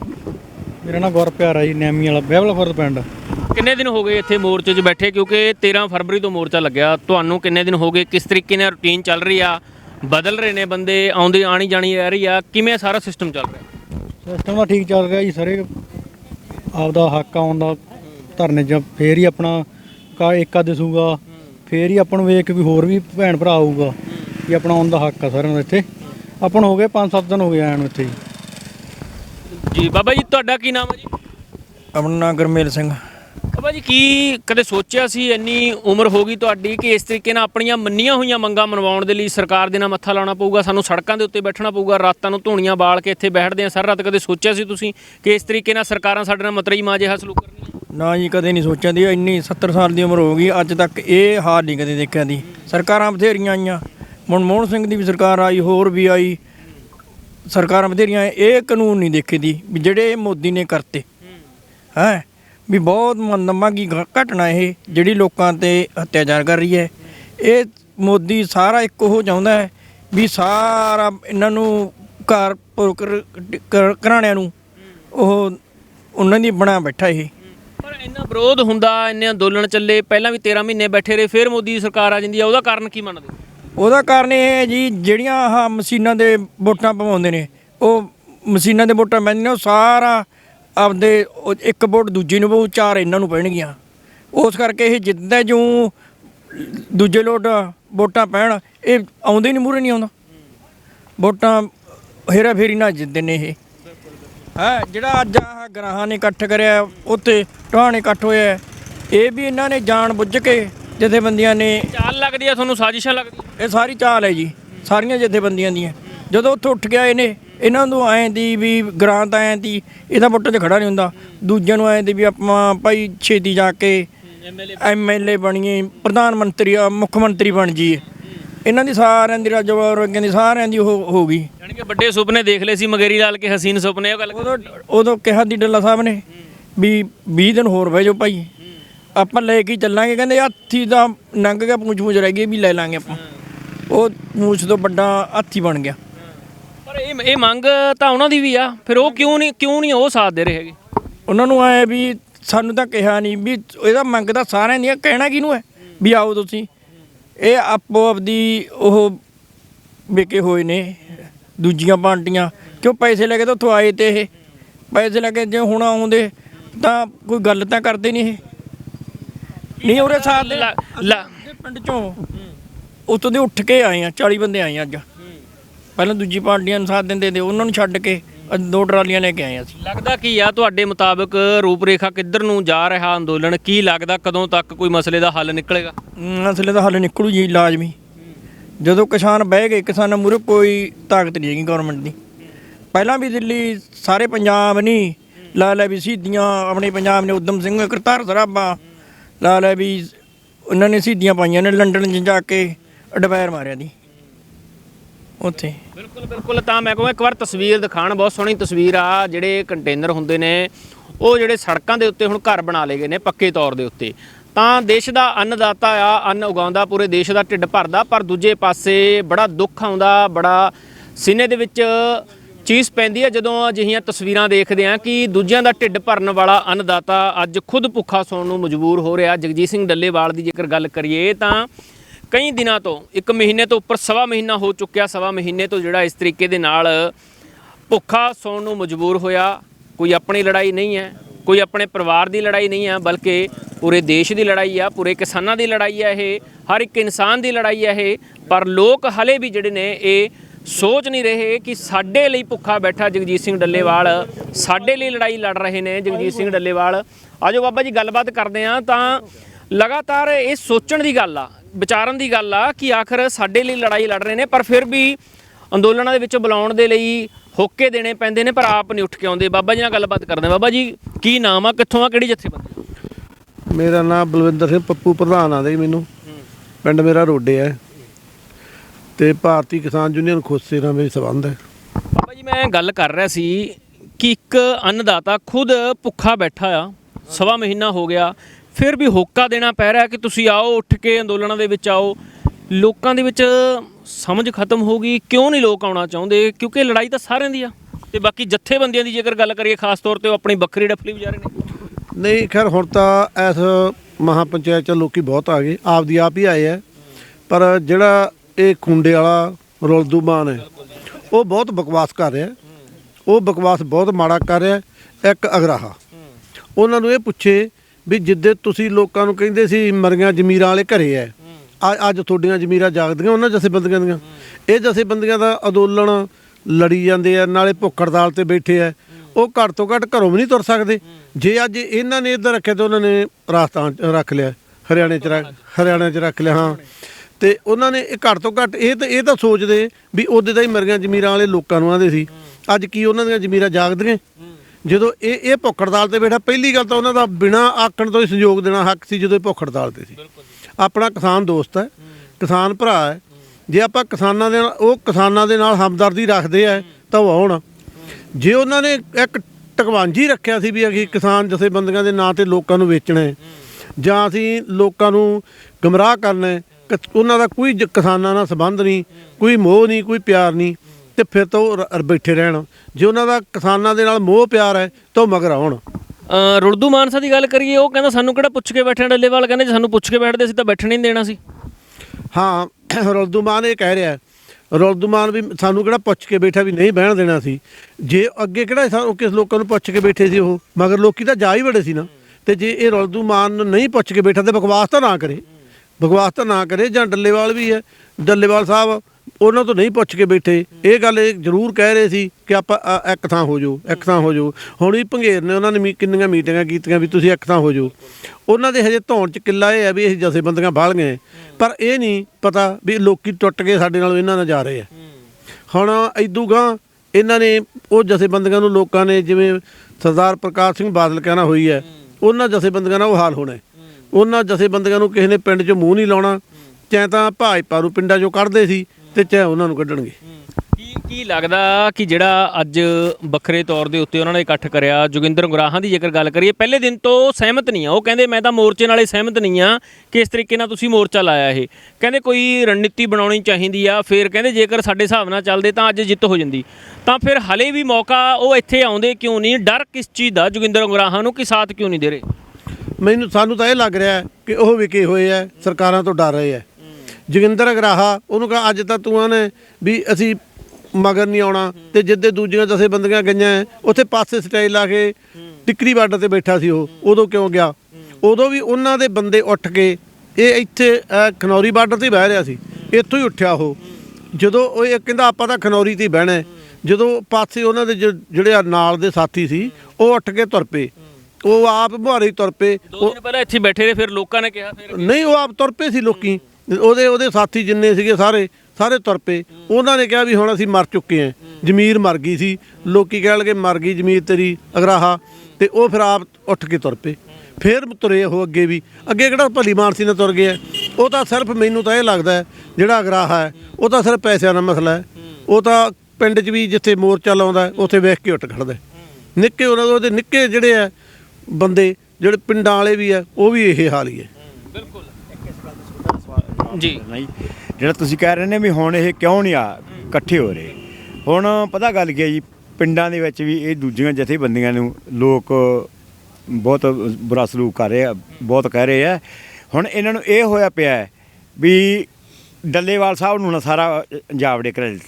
Speaker 4: ਮੇਰਾ ਨਾਮ ਗੁਰਪਿਆਰਾ ਜੀ ਨੈਮੀ ਵਾਲਾ ਬਹਿਬਲ ਖੁਰਦ ਪਿੰਡ।
Speaker 3: ਕਿੰਨੇ ਦਿਨ ਹੋ ਗਏ ਇੱਥੇ ਮੋਰਚੇ 'ਚ ਬੈਠੇ? ਕਿਉਂਕਿ 13 ਫਰਵਰੀ ਤੋਂ ਮੋਰਚਾ ਲੱਗਿਆ। ਤੁਹਾਨੂੰ ਕਿੰਨੇ ਦਿਨ ਹੋ ਗਏ? ਕਿਸ ਤਰੀਕੇ ਨਾਲ ਰੁਟੀਨ ਚੱਲ ਰਹੀ ਆ? ਬਦਲ ਰਹੇ ਨੇ ਬੰਦੇ ਆਉਂਦੇ ਆਣੀ ਜਾਣੀ ਰਹਿ ਰਹੀ ਆ। ਕਿਵੇਂ ਸਾਰਾ ਸਿਸਟਮ ਚੱਲ ਰਿਹਾ?
Speaker 4: ਸਿਸਟਮ ਤਾਂ ਠੀਕ ਚੱਲ ਰਿਹਾ ਜੀ ਸਾਰੇ ਆਪਦਾ ਹੱਕ ਆਉਣ ਦਾ ਧਰਨੇ 'ਚ ਫੇਰ ਹੀ ਆਪਣਾ ਕਾ ਏਕਾ ਦਿਸੂਗਾ ਫੇਰ ਹੀ ਆਪਾਂ ਨੂੰ ਵੇਖ ਕੇ ਵੀ ਹੋਰ ਵੀ ਭੈਣ ਭਰਾ ਆਊਗਾ ਵੀ ਆਪਣਾ ਆਉਣ ਦਾ ਹੱਕ ਆ ਸਾਰਿਆਂ ਦਾ ਇੱਥੇ। ਆਪਾਂ ਨੂੰ ਹੋ ਗਏ 5-7 ਦਿਨ ਹੋ ਗਏ ਆਣ ਇੱਥੇ ਜੀ
Speaker 3: ਜੀ ਬਾਬਾ ਜੀ ਤੁਹਾਡਾ ਕੀ ਨਾਮ ਹੈ ਜੀ?
Speaker 2: ਆਪਣਾ ਨਾਂ ਗੁਰਮੇਲ ਸਿੰਘ।
Speaker 3: ਬਾਬਾ ਜੀ ਕੀ ਕਦੇ ਸੋਚਿਆ ਸੀ ਇੰਨੀ ਉਮਰ ਹੋ ਗਈ ਤੁਹਾਡੀ ਕਿ ਇਸ ਤਰੀਕੇ ਨਾਲ ਆਪਣੀਆਂ ਮੰਨੀਆਂ ਹੋਈਆਂ ਮੰਗਾਂ ਮਨਵਾਉਣ ਦੇ ਲਈ ਸਰਕਾਰ ਦੇ ਨਾਲ ਮੱਥਾ ਲਾਉਣਾ ਪਊਗਾ, ਸਾਨੂੰ ਸੜਕਾਂ ਦੇ ਉੱਤੇ ਬੈਠਣਾ ਪਊਗਾ, ਰਾਤਾਂ ਨੂੰ ਧੂਣੀਆਂ ਬਾਲ ਕੇ ਇੱਥੇ ਬੈਠਦੇ ਆ, ਸਾਰੀ ਰਾਤ ਕਦੇ ਸੋਚਿਆ ਸੀ ਤੁਸੀਂ ਕਿ ਇਸ ਤਰੀਕੇ ਨਾਲ ਸਰਕਾਰਾਂ ਸਾਡੇ ਨਾਲ ਮਤਰਈ ਮਾਂ ਜਿਹਾ ਸਲੂਕ ਕਰਨਗੀਆਂ
Speaker 2: ਨਾ ਜੀ, ਕਦੇ ਨਹੀਂ ਸੋਚਿਆ ਦੀ, ਇੰਨੀ 70 ਸਾਲ ਦੀ ਉਮਰ ਹੋ ਗਈ, ਅੱਜ ਤੱਕ ਇਹ ਹਾਲ ਨਹੀਂ ਕਦੇ ਦੇਖਿਆ ਦੀ। ਸਰਕਾਰਾਂ ਬਥੇਰੀਆਂ ਆਈਆਂ, ਮਨਮੋਹਨ ਸਿੰਘ ਦੀ ਵੀ ਸਰਕਾਰ ਆਈ, ਹੋਰ ਵੀ ਆਈ। ਸਰਕਾਰਾਂ ਬਥੇਰੀਆਂ ਇਹ ਕਾਨੂੰਨ ਨਹੀਂ ਦੇਖੇ ਦੀ ਜਿਹੜੇ ਮੋਦੀ ਨੇ ਕਰਤੇ। ਹੈ? ਵੀ ਬਹੁਤ ਮੰਦਮਾਗੀ ਘਟਨਾ ਇਹ ਜਿਹੜੀ ਲੋਕਾਂ ਤੇ ਅਤਿਆਚਾਰ ਕਰ ਰਹੀ ਹੈ ਇਹ ਮੋਦੀ ਸਾਰਾ ਇੱਕ ਉਹ ਚਾਹੁੰਦਾ ਹੈ ਵੀ ਸਾਰਾ ਇਹਨਾਂ ਨੂੰ ਘਰ ਘਰਾਣਿਆਂ ਨੂੰ ਉਹ ਉਹਨਾਂ ਦੀ ਬਣਾ ਬੈਠਾ ਇਹ
Speaker 3: ਪਰ ਇੰਨਾ ਵਿਰੋਧ ਹੁੰਦਾ ਇੰਨੇ ਅੰਦੋਲਨ ਚੱਲੇ ਪਹਿਲਾਂ ਵੀ 13 ਮਹੀਨੇ ਬੈਠੇ ਰਹੇ ਫਿਰ ਮੋਦੀ ਦੀ ਸਰਕਾਰ ਆ ਜਾਂਦੀ ਆ ਉਹਦਾ ਕਾਰਨ ਕੀ ਮੰਨਦੇ?
Speaker 2: ਉਹਦਾ ਕਾਰਨ ਇਹ ਹੈ ਜੀ ਜਿਹੜੀਆਂ ਆਹ ਮਸ਼ੀਨਾਂ ਦੇ ਵੋਟਾਂ ਪਵਾਉਂਦੇ ਨੇ ਉਹ ਮਸ਼ੀਨਾਂ ਦੇ ਵੋਟਾਂ ਪੈਂਦੀਆਂ ਉਹ ਸਾਰਾ ਆਪਦੇ ਉਹ ਇੱਕ ਵੋਟ ਦੂਜੇ ਨੂੰ ਪਊ ਚਾਰ ਇਹਨਾਂ ਨੂੰ ਪੈਣਗੀਆਂ। ਉਸ ਕਰਕੇ ਇਹ ਜਿੱਦਾਂ ਜੋ ਦੂਜੇ ਲੋਟ ਵੋਟਾਂ ਪੈਣ ਇਹ ਆਉਂਦੇ ਨਹੀਂ ਮੂਰੇ ਨਹੀਂ ਆਉਂਦਾ। ਵੋਟਾਂ ਹੇਰਾ ਫੇਰੀ ਨਾਲ ਜਿੱਦੇ ਨੇ ਇਹ। ਹੈ ਜਿਹੜਾ ਅੱਜ ਆਹ ਗਰਾਹਾਂ ਨੇ ਇਕੱਠ ਕਰਿਆ ਉੱਥੇ ਟਹਾਣੇ ਇਕੱਠ ਹੋਇਆ ਇਹ ਵੀ ਇਹਨਾਂ ਨੇ ਜਾਣ ਬੁੱਝ ਕੇ ਜਥੇਬੰਦੀਆਂ ਨੇ
Speaker 3: ਚਾਲ ਲੱਗਦੀ ਆ ਤੁਹਾਨੂੰ ਸਾਜ਼ਿਸ਼ਾਂ ਲੱਗਦੀ
Speaker 2: ਇਹ ਸਾਰੀ ਚਾਲ ਹੈ ਜੀ ਸਾਰੀਆਂ ਜਥੇਬੰਦੀਆਂ ਦੀਆਂ। ਜਦੋਂ ਉੱਥੇ ਉੱਠ ਗਿਆ ਇਹਨੇ ਇਹਨਾਂ ਨੂੰ ਐਂ ਦੀ ਵੀ ਗ੍ਰਾਂਟ ਐਂ ਦੀ ਇਹਦਾ ਵੋਟਾਂ 'ਚ ਖੜਾ ਨਹੀਂ ਹੁੰਦਾ। ਦੂਜਿਆਂ ਨੂੰ ਐਂ ਦੀ ਵੀ ਆਪਾਂ ਭਾਈ ਛੇਤੀ ਜਾ ਕੇ ਐਮਐਲਏ ਬਣੀਏ ਪ੍ਰਧਾਨ ਮੰਤਰੀ ਮੁੱਖ ਮੰਤਰੀ ਬਣ ਜਾਈਏ। ਇਹਨਾਂ ਦੀ ਸਾਰਿਆਂ ਦੀ ਰਾਜਵਾਰ ਵਰਗਿਆਂ ਦੀ ਸਾਰਿਆਂ ਦੀ ਉਹ ਹੋ ਗਈ।
Speaker 3: ਯਾਨੀ ਕਿ ਵੱਡੇ ਸੁਪਨੇ ਦੇਖ ਲਏ ਸੀ ਮਗੇਰੀ ਲਾਲ ਕੇ ਹਸੀਨ ਸੁਪਨੇ ਉਹ ਗੱਲ
Speaker 2: ਉਦੋਂ ਉਦੋਂ ਕਿਹਾ ਦੀ ਡੱਲਾ ਸਾਹਿਬ ਨੇ ਵੀ 20 ਦਿਨ ਹੋਰ ਬਹਿ ਜਾਓ ਭਾਈ। ਆਪਾਂ ਲੈ ਕੇ ਚੱਲਾਂਗੇ ਕਹਿੰਦੇ ਹਾਥੀ ਦਾ ਨੰਗ ਗਿਆ ਪੂੰਛ ਪੂੰਛ ਰਹਿ ਗਈ ਵੀ ਲੈ ਲਾਂਗੇ ਆਪਾਂ। ਉਹ ਪੂੰਛ ਤੋਂ ਵੱਡਾ ਹਾਥੀ ਬਣ ਗਿਆ।
Speaker 3: ਪਰ ਇਹ ਇਹ ਮੰਗ ਤਾਂ ਉਹਨਾਂ ਦੀ ਵੀ ਆ। ਫਿਰ ਉਹ ਕਿਉਂ ਨਹੀਂ ਕਿਉਂ ਨਹੀਂ ਉਹ ਸਾਥ ਦੇ ਰਹੇ ਹੈਗੇ?
Speaker 2: ਉਹਨਾਂ ਨੂੰ ਆਏ ਵੀ ਸਾਨੂੰ ਤਾਂ ਕਿਹਾ ਨਹੀਂ ਵੀ ਇਹਦਾ ਮੰਗਦਾ ਸਾਰਿਆਂ ਦੀਆਂ ਕਹਿਣਾ ਕਿਹਨੂੰ ਹੈ ਵੀ ਆਓ ਤੁਸੀਂ? ਇਹ ਆਪੋ ਆਪਦੀ ਉਹ ਵਿਕੇ ਹੋਏ ਨੇ ਦੂਜੀਆਂ ਪਾਰਟੀਆਂ। ਕਿਉਂ ਪੈਸੇ ਲੈ ਕੇ ਤਾਂ ਉੱਥੋਂ ਆਏ ਤੇ ਇਹ? ਪੈਸੇ ਲੈ ਕੇ ਜੇ ਹੁਣ ਆਉਂਦੇ ਤਾਂ ਕੋਈ ਗੱਲ ਤਾਂ ਕਰਦੇ ਨਹੀਂ ਇਹ। ਨਹੀਂ ਉਹਦੇ ਸਾਥ ਦੇ
Speaker 3: ਲਾ- ਲਾ-
Speaker 2: ਦੇ ਪਿੰਡ ਚੋਂ ਉੱਥੋਂ ਦੇ ਉੱਠ ਕੇ ਆਏ ਆ 40 ਬੰਦੇ ਆਏ ਆ ਅੱਜ। ਪਹਿਲਾਂ ਦੂਜੀ ਪਾਰਟੀਆਂ ਨੂੰ ਸਾਥ ਦਿੰਦੇ ਤੇ ਉਹਨਾਂ ਨੂੰ ਛੱਡ ਕੇ ਅੱਜ ਦੋ ਟਰਾਲੀਆਂ ਲੈ ਕੇ ਆਏ ਅਸੀਂ।
Speaker 3: ਲੱਗਦਾ ਕੀ ਆ ਤੁਹਾਡੇ ਮੁਤਾਬਕ ਰੂਪਰੇਖਾ ਕਿੱਧਰ ਨੂੰ ਜਾ ਰਿਹਾ ਅੰਦੋਲਨ? ਕੀ ਲੱਗਦਾ ਕਦੋਂ ਤੱਕ ਕੋਈ ਮਸਲੇ ਦਾ ਹੱਲ ਨਿਕਲੇਗਾ?
Speaker 2: ਮਸਲੇ ਦਾ ਹੱਲ ਨਿਕਲੂ ਜੀ ਲਾਜ਼ਮੀ। ਜਦੋਂ ਕਿਸਾਨ ਬਹਿ ਗਏ ਕਿਸਾਨਾਂ ਮੂਰੇ ਕੋਈ ਤਾਕਤ ਨਹੀਂ ਹੈਗੀ ਗਵਰਨਮੈਂਟ ਦੀ। ਪਹਿਲਾਂ ਵੀ ਦਿੱਲੀ ਸਾਰੇ ਪੰਜਾਬ ਨਹੀਂ ਲਾ ਲੈ ਵੀ ਸ਼ਹੀਦੀਆਂ ਆਪਣੇ ਪੰਜਾਬ ਨੇ ਉਦਮ ਸਿੰਘ ਕਰਤਾਰ ਸਰਾਭਾ ਲਾ ਲੈ ਵੀ ਉਹਨਾਂ ਨੇ ਸ਼ਹੀਦੀਆਂ ਪਾਈਆਂ ਨੇ ਲੰਡਨ 'ਚ ਜਾ ਕੇ ਅਡਵਾਇਰ ਮਾਰਿਆ ਦੀ। ਉੱਥੇ।
Speaker 3: ਬਿਲਕੁਲ ਬਿਲਕੁਲ। ਤਾਂ ਮੈਂ ਕਹਾਂ ਇੱਕ ਵਾਰ ਤਸਵੀਰ ਦਿਖਾਣ ਬਹੁਤ ਸੋਹਣੀ ਤਸਵੀਰ ਆ, ਜਿਹੜੇ ਕੰਟੇਨਰ ਹੁੰਦੇ ਨੇ, ਉਹ ਜਿਹੜੇ ਸੜਕਾਂ ਦੇ ਉੱਤੇ ਹੁਣ ਘਰ ਬਣਾ ਲਏ ਗਏ ਨੇ ਪੱਕੇ ਤੌਰ ਦੇ ਉੱਤੇ। ਤਾਂ ਦੇਸ਼ ਦਾ ਅੰਨਦਾਤਾ ਆ, ਅੰਨ ਉਗਾਉਂਦਾ, ਪੂਰੇ ਦੇਸ਼ ਦਾ ਢਿੱਡ ਭਰਦਾ, ਪਰ ਦੂਜੇ ਪਾਸੇ ਬੜਾ ਦੁੱਖ ਆਉਂਦਾ, ਬੜਾ ਸੀਨੇ ਦੇ ਵਿੱਚ ਚੀਜ਼ ਪੈਂਦੀ ਹੈ ਜਦੋਂ ਅਜਿਹੀਆਂ ਤਸਵੀਰਾਂ ਦੇਖਦੇ ਆ ਕਿ ਦੂਜਿਆਂ ਦਾ ਢਿੱਡ ਭਰਨ ਵਾਲਾ ਅੰਨਦਾਤਾ ਅੱਜ ਖੁਦ ਭੁੱਖਾ ਸੌਣ ਨੂੰ ਮਜਬੂਰ ਹੋ ਰਿਹਾ। ਜਗਜੀਤ ਸਿੰਘ ਡੱਲੇਵਾਲ ਦੀ ਜੇਕਰ ਗੱਲ ਕਰੀਏ ਤਾਂ ਕਈ ਦਿਨਾਂ ਤੋਂ, ਇੱਕ ਮਹੀਨੇ ਤੋਂ ਉੱਪਰ ਸਵਾ ਮਹੀਨਾ ਹੋ ਚੁੱਕਿਆ, ਸਵਾ ਮਹੀਨੇ ਤੋਂ ਜਿਹੜਾ ਇਸ ਤਰੀਕੇ ਦੇ ਨਾਲ ਭੁੱਖਾ ਸੌਣ ਨੂੰ ਮਜਬੂਰ ਹੋਇਆ। ਕੋਈ ਆਪਣੀ ਲੜਾਈ ਨਹੀਂ ਹੈ, ਕੋਈ ਆਪਣੇ ਪਰਿਵਾਰ ਦੀ ਲੜਾਈ ਨਹੀਂ ਹੈ, ਬਲਕਿ ਪੂਰੇ ਦੇਸ਼ ਦੀ ਲੜਾਈ ਆ, ਪੂਰੇ ਕਿਸਾਨਾਂ ਦੀ ਲੜਾਈ ਹੈ ਇਹ, ਹਰ ਇੱਕ ਇਨਸਾਨ ਦੀ ਲੜਾਈ ਹੈ ਇਹ। ਪਰ ਲੋਕ ਹਲੇ ਵੀ ਜਿਹੜੇ ਨੇ, ਇਹ ਸੋਚ ਨਹੀਂ ਰਹੇ ਕਿ ਸਾਡੇ ਲਈ ਭੁੱਖਾ ਬੈਠਾ ਜਗਜੀਤ ਸਿੰਘ ਡੱਲੇਵਾਲ, ਸਾਡੇ ਲਈ ਲੜਾਈ ਲੜ ਰਹੇ ਨੇ ਜਗਜੀਤ ਸਿੰਘ ਡੱਲੇਵਾਲ। ਆਜੋ ਬਾਬਾ ਜੀ, ਗੱਲਬਾਤ ਕਰਦੇ ਆ ਤਾਂ ਲਗਾਤਾਰ ਇਹ ਸੋਚਣ ਦੀ ਗੱਲ ਆ ਵਿਚਾਰਨ ਦੀ ਗੱਲ ਆ ਕਿ ਆਖਰ ਸਾਡੇ ਲਈ ਲੜਾਈ ਲੜ ਰਹੇ ਨੇ ਪਰ ਫਿਰ ਵੀ ਅੰਦੋਲਨਾਂ ਦੇ ਵਿੱਚ ਬੁਲਾਉਣ ਦੇ ਲਈ ਹੋਕੇ ਦੇਣੇ ਪੈਂਦੇ ਨੇ ਪਰ ਆਪ ਨਹੀਂ ਉੱਠ ਕੇ ਆਉਂਦੇ। ਬਾਬਾ ਜੀ ਨਾਲ ਗੱਲਬਾਤ ਕਰਦੇ ਬਾਬਾ ਜੀ ਕੀ ਨਾਮ ਆ? ਕਿੱਥੋਂ ਆ? ਕਿਹੜੀ ਜਥੇਬੰਦੀ
Speaker 5: ਮੇਰਾ ਨਾਮ ਬਲਵਿੰਦਰ ਸਿੰਘ ਪੱਪੂ ਪ੍ਰਧਾਨ ਆਂਦਾ ਜੀ ਮੈਨੂੰ। ਪਿੰਡ ਮੇਰਾ ਰੋਡੇ ਹੈ ਤੇ ਭਾਰਤੀ ਕਿਸਾਨ ਯੂਨੀਅਨ ਖੋਸੇ ਨਾਲ ਮੇਰੀ ਸੰਬੰਧ ਹੈ।
Speaker 3: ਬਾਬਾ ਜੀ ਮੈਂ ਗੱਲ ਕਰ ਰਿਹਾ ਸੀ ਕਿ ਇੱਕ ਅੰਨਦਾਤਾ ਖੁਦ ਭੁੱਖਾ ਬੈਠਾ ਆ। ਸਵਾ ਮਹੀਨਾ ਹੋ ਗਿਆ। ਫਿਰ ਵੀ ਹੋਕਾ ਦੇਣਾ ਪੈ ਰਿਹਾ ਕਿ ਤੁਸੀਂ ਆਓ, ਉੱਠ ਕੇ ਅੰਦੋਲਨਾਂ ਦੇ ਵਿੱਚ ਆਓ। ਲੋਕਾਂ ਦੇ ਵਿੱਚ ਸਮਝ ਖਤਮ ਹੋ ਗਈ। ਕਿਉਂ ਨਹੀਂ ਲੋਕ ਆਉਣਾ ਚਾਹੁੰਦੇ? ਕਿਉਂਕਿ ਲੜਾਈ ਤਾਂ ਸਾਰਿਆਂ ਦੀ ਆ। ਤੇ ਬਾਕੀ ਜਥੇਬੰਦੀਆਂ ਦੀ ਜੇਕਰ ਗੱਲ ਕਰੀਏ, ਖਾਸ ਤੌਰ ਤੇ ਉਹ ਆਪਣੀ ਬੱਕਰੀ ਡਫਲੀ ਵਜਾ ਰਹੇ ਨੇ।
Speaker 5: ਨਹੀਂ, ਖੈਰ ਹੁਣ ਤਾਂ ਇਸ ਮਹਾ ਪੰਚਾਇਤ ਚ ਲੋਕੀ ਬਹੁਤ ਆ ਗਏ। ਆਪਦੀ ਆਪ ਹੀ ਆਏ ਆ। ਪਰ ਜਿਹੜਾ ਇਹ ਖੁੰਡੇ ਵਾਲਾ ਰੁਲਦੂ ਮਾਨ ਹੈ, ਉਹ ਬਹੁਤ ਬਕਵਾਸ ਕਰ ਰਿਹਾ। ਉਹ ਬਕਵਾਸ ਬਹੁਤ ਮਾੜਾ ਕਰ ਰਿਹਾ। ਇੱਕ ਅਗਰਾਹਾ। ਉਹਨਾਂ ਨੂੰ ਇਹ ਪੁੱਛੇ ਵੀ ਜਿੱਦੇ ਤੁਸੀਂ ਲੋਕਾਂ ਨੂੰ ਕਹਿੰਦੇ ਸੀ ਮਰੀਆਂ ਜ਼ਮੀਰਾਂ ਵਾਲੇ ਘਰੇ ਐ ਅੱਜ- ਅੱਜ ਤੁਹਾਡੀਆਂ ਜ਼ਮੀਰਾਂ ਜਾਗਦੀਆਂ ਉਹਨਾਂ ਜਥੇਬੰਦੀਆਂ ਦੀਆਂ। ਇਹ ਜਥੇਬੰਦੀਆਂ ਦਾ ਅੰਦੋਲਨ ਲੜੀ ਜਾਂਦੇ ਆ ਨਾਲੇ ਭੁੱਖ ਹੜਤਾਲ ਤੇ ਬੈਠੇ ਆ ਉਹ ਘੱਟ ਤੋਂ ਘੱਟ ਘਰੋਂ ਵੀ ਨਹੀਂ ਤੁਰ ਸਕਦੇ। ਜੇ ਅੱਜ ਇਹਨਾਂ ਨੇ ਇੱਧਰ ਰੱਖਿਆ ਤੇ ਉਹਨਾਂ ਨੇ ਰਾਜਸਥਾਨ ਰੱਖ ਲਿਆ ਹਰਿਆਣੇ ਚ ਰੱਖ ਹਰਿਆਣਾ ਚ ਰੱਖ ਲਿਆ ਹਾਂ। ਤੇ ਉਹਨਾਂ ਨੇ ਇਹ ਘੱਟ ਤੋਂ ਘੱਟ ਇਹ ਤਾਂ ਇਹ ਤਾਂ ਸੋਚਦੇ ਵੀ ਉਹਦੇ ਦਾ ਹੀ ਮਰੀਆਂ ਜ਼ਮੀਰਾਂ ਵਾਲੇ ਲੋਕਾਂ ਨੂੰ ਆਂਦੇ ਸੀ। ਅੱਜ ਕੀ ਉਹਨਾਂ ਦੀਆਂ ਜ਼ਮੀਰਾਂ ਜਾਗਦੀਆਂ? ਜਦੋਂ ਇਹ ਇਹ ਭੁੱਖ ਹੜਤਾਲ ਤੇ ਬੈਠਾ ਪਹਿਲੀ ਗੱਲ ਤਾਂ ਉਹਨਾਂ ਦਾ ਬਿਨਾਂ ਆਕਣ ਤੋਂ ਹੀ ਸੰਯੋਗ ਦੇਣਾ ਹੱਕ ਸੀ ਜਦੋਂ ਇਹ ਭੁੱਖ ਹੜਤਾਲ ਤੇ ਸੀ। ਆਪਣਾ ਕਿਸਾਨ ਦੋਸਤ ਹੈ ਕਿਸਾਨ ਭਰਾ ਹੈ। ਜੇ ਆਪਾਂ ਕਿਸਾਨਾਂ ਦੇ ਨਾਲ ਉਹ ਕਿਸਾਨਾਂ ਦੇ ਨਾਲ ਹਮਦਰਦੀ ਰੱਖਦੇ ਆ ਤਾਂ ਉਹ ਆਉਣ। ਜੇ ਉਹਨਾਂ ਨੇ ਇੱਕ ਟਕਵਾਂਜੀ ਰੱਖਿਆ ਸੀ ਵੀ ਅਸੀਂ ਕਿਸਾਨ ਜਥੇਬੰਦੀਆਂ ਦੇ ਨਾਂ ਤੇ ਲੋਕਾਂ ਨੂੰ ਵੇਚਣਾ ਹੈ ਜਾਂ ਅਸੀਂ ਲੋਕਾਂ ਨੂੰ ਗਮਰਾਹ ਕਰਨਾ ਉਹਨਾਂ ਦਾ ਕੋਈ ਕਿਸਾਨਾਂ ਨਾਲ ਸੰਬੰਧ ਨਹੀਂ ਕੋਈ ਮੋਹ ਨਹੀਂ ਕੋਈ ਪਿਆਰ ਨਹੀਂ ਤੇ ਫਿਰ ਤਾਂ ਉਹ ਰ- ਬੈਠੇ ਰਹਿਣ। ਜੇ ਉਹਨਾਂ ਦਾ ਕਿਸਾਨਾਂ ਦੇ ਨਾਲ ਮੋਹ ਪਿਆਰ ਹੈ ਤਾਂ ਉਹ ਮਗਰ ਆਉਣ।
Speaker 3: ਅ, ਰੁਲਦੂ ਮਾਨਸਾ ਦੀ ਗੱਲ ਕਰੀਏ ਉਹ ਕਹਿੰਦਾ ਸਾਨੂੰ ਕਿਹੜਾ ਪੁੱਛ ਕੇ ਬੈਠਣਾ ਡੱਲੇਵਾਲ ਕਹਿੰਦੇ ਜੇ ਸਾਨੂੰ ਪੁੱਛ ਕੇ ਬੈਠਦੇ ਸੀ ਤਾਂ ਬੈਠਣ ਹੀ ਨਹੀਂ ਦੇਣਾ ਸੀ।
Speaker 5: ਹਾਂ ਰੁਲਦੂਮਾਨ ਇਹ ਕਹਿ ਰਿਹਾ ਰੁਲਦੂਮਾਨ ਵੀ ਸਾਨੂੰ ਕਿਹੜਾ ਪੁੱਛ ਕੇ ਬੈਠਾ ਵੀ ਨਹੀਂ ਬਹਿਣ ਦੇਣਾ ਸੀ। ਜੇ ਅੱਗੇ ਕਿਹੜਾ ਸਾ- ਉਹ ਕਿਸ ਲੋਕਾਂ ਨੂੰ ਪੁੱਛ ਕੇ ਬੈਠੇ ਸੀ ਉਹ? ਮਗਰ ਲੋਕੀ ਤਾਂ ਜਾ ਹੀ ਬੜੇ ਸੀ ਨਾ। ਤੇ ਜੇ ਇਹ ਰੁਲਦੂਮਾਨ ਨੂੰ ਨਹੀਂ ਪੁੱਛ ਕੇ ਬੈਠਾ ਤੇ ਬਕਵਾਸ ਤਾਂ ਨਾ ਕਰੇ। ਬਕਵਾਸ ਤਾਂ ਨਾ ਕਰੇ ਜਾਂ ਡੱਲੇਵਾਲ ਵੀ ਹੈ। ਡੱਲੇਵਾਲ ਸਾਹਿਬ ਉਹਨਾਂ ਤੋਂ ਨਹੀਂ ਪੁੱਛ ਕੇ ਬੈਠੇ। ਇਹ ਗੱਲ ਇਹ ਜ਼ਰੂਰ ਕਹਿ ਰਹੇ ਸੀ ਕਿ ਆਪਾਂ ਅ, ਇੱਕ ਥਾਂ ਹੋ ਜਾਓ ਇੱਕ ਥਾਂ ਹੋ ਜਾਓ। ਹੁਣ ਵੀ ਭੰਗੇਰ ਨੇ ਉਹਨਾਂ ਨੇ ਮੀ- ਕਿੰਨੀਆਂ ਮੀਟਿੰਗਾਂ ਕੀਤੀਆਂ ਵੀ ਤੁਸੀਂ ਇੱਕ ਥਾਂ ਹੋ ਜਾਓ। ਉਹਨਾਂ ਦੇ ਹਜੇ ਧੌਣ ਚ ਕਿੱਲਾ ਇਹ ਹੈ ਵੀ ਇਹ ਜਥੇਬੰਦੀਆਂ ਬਾਲ ਗਏ। ਪਰ ਇਹ ਨਹੀਂ ਪਤਾ ਵੀ ਲੋਕੀ ਟੁੱਟ ਕੇ ਸਾਡੇ ਨਾਲ ਇਹਨਾਂ ਨਾਲ ਜਾ ਰਹੇ ਆ। ਹੁਣ ਇਦੂ ਗਾਂ ਇਹਨਾਂ ਨੇ ਉਹ ਜਥੇਬੰਦੀਆਂ ਨੂੰ ਲੋਕਾਂ ਨੇ ਜਿਵੇਂ ਸਰਦਾਰ ਪ੍ਰਕਾਸ਼ ਸਿੰਘ ਬਾਦਲ ਕਹਿਣਾ ਹੋਈ ਹੈ ਉਹਨਾਂ ਜਥੇਬੰਦੀਆਂ ਨਾਲ ਉਹ ਹਾਲ ਹੋਣਾ। ਹੈ। ਉਹਨਾਂ ਜਥੇਬੰਦੀਆਂ ਨੂੰ ਕਿਸੇ ਨੇ ਪਿੰਡ 'ਚ ਮੂੰਹ ਨਹੀਂ ਲਾਉਣਾ। ਚਾਹੇ ਤਾਂ ਭਾਜਪਾ ਨੂੰ ਪਿੰਡਾਂ 'ਚੋਂ ਕੱਢਦੇ ਸੀ। ਤੇ ਚਾਹੇ ਉਹਨਾਂ ਨੂੰ ਕੱਢਣਗੇ।
Speaker 3: ਕੀ ਕੀ ਲੱਗਦਾ ਕਿ ਜਿਹੜਾ ਅੱਜ ਵੱਖਰੇ ਤੌਰ ਦੇ ਉੱਤੇ ਉਹਨਾਂ ਨੇ ਇਕੱਠ ਕਰਿਆ ਜੋਗਿੰਦਰ ਗੁਰਾਹਾਂ ਦੀ ਜੇਕਰ ਗੱਲ ਕਰੀਏ ਪਹਿਲੇ ਦਿਨ ਤੋਂ ਸਹਿਮਤ ਨਹੀਂ ਆ। ਉਹ ਕਹਿੰਦੇ ਮੈਂ ਤਾਂ ਮੋਰਚੇ ਨਾਲੇ ਸਹਿਮਤ ਨਹੀਂ ਆ ਕਿ ਇਸ ਤਰੀਕੇ ਨਾਲ ਤੁਸੀਂ ਮੋਰਚਾ ਲਾਇਆ ਇਹ। ਕਹਿੰਦੇ ਕੋਈ ਰਣਨੀਤੀ ਬਣਾਉਣੀ ਚਾਹੀਦੀ ਆ। ਫਿਰ ਕਹਿੰਦੇ ਜੇਕਰ ਸਾਡੇ ਹਿਸਾਬ ਨਾਲ ਚੱਲਦੇ ਤਾਂ ਅੱਜ ਜਿੱਤ ਹੋ ਜਾਂਦੀ। ਤਾਂ ਫਿਰ ਹਲੇ ਵੀ ਮੌਕਾ ਉਹ ਇੱਥੇ ਆਉਂਦੇ ਕਿਉਂ ਨਹੀਂ? ਡਰ ਕਿਸ ਚੀਜ਼ ਦਾ ਜੋਗਿੰਦਰ ਗੁਰਾਹਾਂ ਨੂੰ ਕਿ ਸਾਥ ਕਿਉਂ ਨਹੀਂ ਦੇ ਰਹੇ?
Speaker 5: ਮੈਨੂੰ ਸਾਨੂੰ ਤਾਂ ਇਹ ਲੱਗ ਰਿਹਾ ਕਿ ਉਹ ਵਿਕੇ ਹੋਏ ਆ ਸਰਕਾਰਾਂ ਤੋਂ ਡਰ ਰਹੇ ਆ। ਜੋਗਿੰਦਰ ਅਗਰਾਹਾ ਉਹਨੂੰ ਕਹਾ ਅੱਜ ਤਾਂ ਤੂੰ ਆਨੇ ਵੀ ਅਸੀਂ ਮਗਰ ਨਹੀਂ ਆਉਣਾ ਤੇ ਜਿੱਦੇ ਦੂਜੀਆਂ ਜਥੇਬੰਦੀਆਂ ਗਈਆਂ ਹੈ, ਉੱਥੇ ਪਾਸੇ ਸਟਾਈਲ ਲਾ ਕੇ ਟਿੱਕਰੀ ਬਾਰਡਰ ਤੇ ਬੈਠਾ ਸੀ ਉਹ ਉਦੋਂ ਕਿਉਂ ਗਿਆ? ਉਦੋਂ ਵੀ ਉਹਨਾਂ ਦੇ ਬੰਦੇ ਉੱਠ ਕੇ ਇਹ ਇੱਥੇ ਖਨੌਰੀ ਬਾਰਡਰ ਤੇ ਬਹਿ ਰਿਹਾ ਸੀ ਇੱਥੋਂ ਹੀ ਉੱਠਿਆ ਉਹ। ਜਦੋਂ ਉਹ ਇਹ ਕਹਿੰਦਾ ਆਪਾਂ ਤਾਂ ਖਨੌਰੀ ਤੇ ਬਹਿਣਾ। ਜਦੋਂ ਪਾਸੇ ਉਹਨਾਂ ਦੇ ਜਿਹੜੇ ਨਾਲ ਦੇ ਸਾਥੀ ਸੀ ਉਹ ਉੱਠ ਕੇ ਤੁਰ ਪਏ। ਉਹ ਆਪ ਮੁਹਾਰੇ ਤੁਰ ਪਏ।
Speaker 3: ਦੋ ਦਿਨ ਪਹਿਲਾਂ ਇੱਥੇ ਬੈਠੇ ਰਹੇ ਫਿਰ ਲੋਕਾਂ ਨੇ ਕਿਹਾ ਫਿਰ
Speaker 5: ਨਹੀਂ ਉਹ ਆਪ ਤੁਰ ਪਏ ਸੀ ਲੋਕੀ। ਉਹਦੇ ਉਹਦੇ ਸਾਥੀ ਜਿੰਨੇ ਸੀਗੇ ਸਾਰੇ ਸਾਰੇ ਤੁਰ ਪਏ। ਉਹਨਾਂ ਨੇ ਕਿਹਾ ਵੀ ਹੁਣ ਅਸੀਂ ਮਰ ਚੁੱਕੇ ਆਂ ਜ਼ਮੀਰ ਮਰ ਗਈ ਸੀ। ਲੋਕੀ ਕਹਿਣ ਲੱਗੇ, ਮਰ ਗਈ ਜ਼ਮੀਰ ਤੇਰੀ ਅਗਰਾਹਾ। ਤੇ ਉਹ ਫਿਰ ਆਪ ਉੱਠ ਕੇ ਤੁਰ ਪਏ। ਫਿਰ ਤੁਰੇ ਉਹ ਅੱਗੇ ਵੀ। ਅੱਗੇ ਕਿਹੜਾ ਭਲੀ ਮਾਨਸੀ ਨਾਲ ਤੁਰ ਗਿਆ ਉਹ ਤਾਂ ਸਿਰਫ ਮੈਨੂੰ ਤਾਂ ਇਹ ਲੱਗਦਾ ਜਿਹੜਾ ਅਗਰਾਹਾ ਹੈ, ਉਹ ਤਾਂ ਸਿਰਫ ਪੈਸਿਆਂ ਦਾ ਮਸਲਾ ਹੈ। ਉਹ ਤਾਂ ਪਿੰਡ 'ਚ ਵੀ ਜਿੱਥੇ ਮੋਰਚਾ ਲਾਉਂਦਾ ਉੱਥੇ ਵੇਖ ਕੇ ਉੱਠ ਖੜਦਾ ਨਿੱਕੇ ਉਹਨਾਂ ਦੇ, ਉਹਦੇ ਨਿੱਕੇ ਜਿਹੜੇ ਆ ਬੰਦੇ, ਜਿਹੜੇ ਪਿੰਡਾਂ ਵਾਲੇ ਵੀ ਆ, ਉਹ ਵੀ ਇਹ ਹਾਲ ਹੀ ਹੈ। ਬਿਲਕੁਲ।
Speaker 3: ਜੀ।
Speaker 1: ਨਹੀਂ ਜਿਹੜਾ ਤੁਸੀਂ ਕਹਿ ਰਹੇ ਨੇ ਵੀ ਹੁਣ ਇਹ ਕਿਉਂ ਨਹੀਂ ਆ ਇਕੱਠੇ ਹੋ ਰਹੇ। ਹੁਣ ਪਤਾ ਗੱਲ ਕੀ ਹੈ ਜੀ ਪਿੰਡਾਂ ਦੇ ਵਿੱਚ ਵੀ ਇਹ ਦੂਜੀਆਂ ਜਥੇਬੰਦੀਆਂ ਨੂੰ ਲੋਕ ਬਹੁਤ ਬੁਰਾ ਸਲੂਕ ਕਰ ਰਹੇ ਆ ਬਹੁਤ ਕਹਿ ਰਹੇ ਆ। ਹੁਣ ਇਹਨਾਂ ਨੂੰ ਇਹ ਹੋਇਆ ਪਿਆ ਵੀ ਡੱਲੇਵਾਲ ਸਾਹਿਬ ਨੂੰ ਨਾ ਸਾਰਾ ਜਾਵੜੇ ਕ੍ਰੈਡਿਟ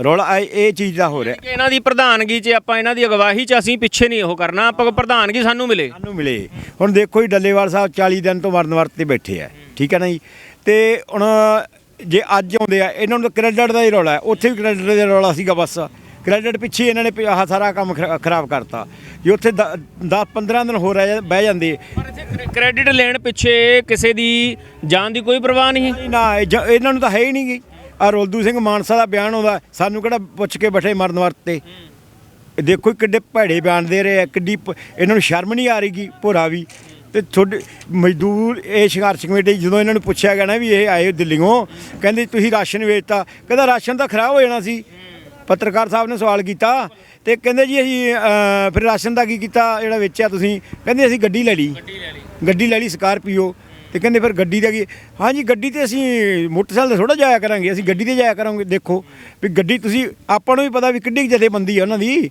Speaker 1: ਰੌਲਾ ਇਹ- ਚੀਜ਼ ਦਾ ਹੋ ਰਿਹਾ।
Speaker 3: ਕਿ ਇਹਨਾਂ ਦੀ ਪ੍ਰਧਾਨਗੀ 'ਚ ਆਪਾਂ ਇਹਨਾਂ ਦੀ ਅਗਵਾਈ 'ਚ ਅਸੀਂ ਪਿੱਛੇ ਨਹੀਂ ਉਹ ਕਰਨਾ ਆਪਾਂ ਪ੍ਰਧਾਨਗੀ ਸਾਨੂੰ ਮਿਲੇ।
Speaker 1: ਸਾਨੂੰ ਮਿਲੇ। ਹੁਣ ਦੇਖੋ ਜੀ ਡੱਲੇਵਾਲ ਸਾਹਿਬ 40 ਦਿਨ ਤੋਂ ਮਰਨ ਵਰਤ ਤੇ ਬੈਠੇ ਆ। ਠੀਕ ਹੈ ਨਾ ਜੀ? ਤੇ ਹੁਣ ਜੇ ਅੱਜ ਆਉਂਦੇ ਆ ਇਹਨਾਂ ਨੂੰ ਕ੍ਰੈਡਿਟ ਦਾ ਹੀ ਰੌਲਾ ਹੈ। ਉੱਥੇ ਵੀ ਕ੍ਰੈਡਿਟ ਦਾ ਰੌਲਾ ਸੀਗਾ ਬਸ। ਕ੍ਰੈਡਿਟ ਪਿੱਛੇ ਇਹਨਾਂ ਨੇ ਆਹ ਸਾਰਾ ਕੰਮ ਖਰਾ- ਖਰਾਬ ਕਰਤਾ। ਜੇ ਉੱਥੇ 10 15 ਦਿਨ ਹੋ ਰਹਿ ਬਹਿ ਜਾਂਦੇ।
Speaker 3: ਪਰ ਇੱਥੇ ਕ੍ਰੈਡਿਟ ਲੈਣ ਪਿੱਛੇ ਕਿਸੇ ਦੀ ਜਾਨ ਦੀ ਕੋਈ ਪਰਵਾਹ ਨਹੀਂ
Speaker 1: ਨਾ ਇਹਨਾਂ ਨੂੰ ਤਾਂ ਹੈ ਹੀ ਨਹੀਂ ਗੀ। ਆ ਰੋਲਦੂ ਸਿੰਘ ਮਾਨਸਾ ਦਾ ਬਿਆਨ ਆਉਂਦਾ। ਸਾਨੂੰ ਕਿਹੜਾ ਪੁੱਛ ਕੇ ਬੈਠੇ ਮਰਨ ਵਰਤ ਦੇਖੋ ਕਿੱਡੇ ਭੈੜੇ ਬਿਆਨ ਦੇ ਰਹੇ ਆ ਕਿੱਡੀ ਇਹਨਾਂ ਨੂੰ ਸ਼ਰਮ ਨਹੀਂ ਆ ਰਹੀਗੀ ਭੋਰਾ ਵੀ। ਤੇ ਤੁਹਾਡੇ ਮਜ਼ਦੂਰ ਇਹ ਸੰਘਰਸ਼ ਕਮੇਟੀ ਜਦੋਂ ਇਹਨਾਂ ਨੂੰ ਪੁੱਛਿਆ ਗਿਆ ਨਾ ਵੀ ਇਹ ਆਏ ਦਿੱਲੀੋਂ ਕਹਿੰਦੇ ਤੁਸੀਂ ਰਾਸ਼ਨ ਵੇਚਤਾ। ਕਹਿੰਦਾ ਰਾਸ਼ਨ ਤਾਂ ਖਰਾਬ ਹੋ ਜਾਣਾ ਸੀ। ਪੱਤਰਕਾਰ ਸਾਹਿਬ ਨੇ ਸਵਾਲ ਕੀਤਾ ਤੇ ਕਹਿੰਦੇ ਜੀ ਅਸੀਂ ਫਿਰ ਰਾਸ਼ਨ ਦਾ ਕੀ ਕੀਤਾ ਜਿਹੜਾ ਵੇਚਿਆ ਤੁਸੀਂ? ਕਹਿੰਦੇ ਅਸੀਂ ਗੱਡੀ ਲੈ ਲਈ। ਗੱਡੀ ਲੈ ਲਈ ਸਕਾਰਪੀਓ। ਤੇ ਕਹਿੰਦੇ ਫਿਰ ਗੱਡੀ ਦਾ ਕੀ ਹਾਂਜੀ ਗੱਡੀ ਤੇ ਅਸੀਂ ਮੋਟਰਸਾਈਕਲ ਤੇ ਥੋੜਾ ਜਾਇਆ ਕਰਾਂਗੇ ਅਸੀਂ ਗੱਡੀ ਤੇ ਜਾਇਆ ਕਰਾਂਗੇ ਦੇਖੋ ਵੀ ਗੱਡੀ ਤੁਸੀਂ ਆਪਾਂ ਨੂੰ ਵੀ ਪਤਾ ਵੀ ਕਿੱਡੀ ਜਥੇਬੰਦੀ ਆ ਉਹਨਾਂ ਦੀ।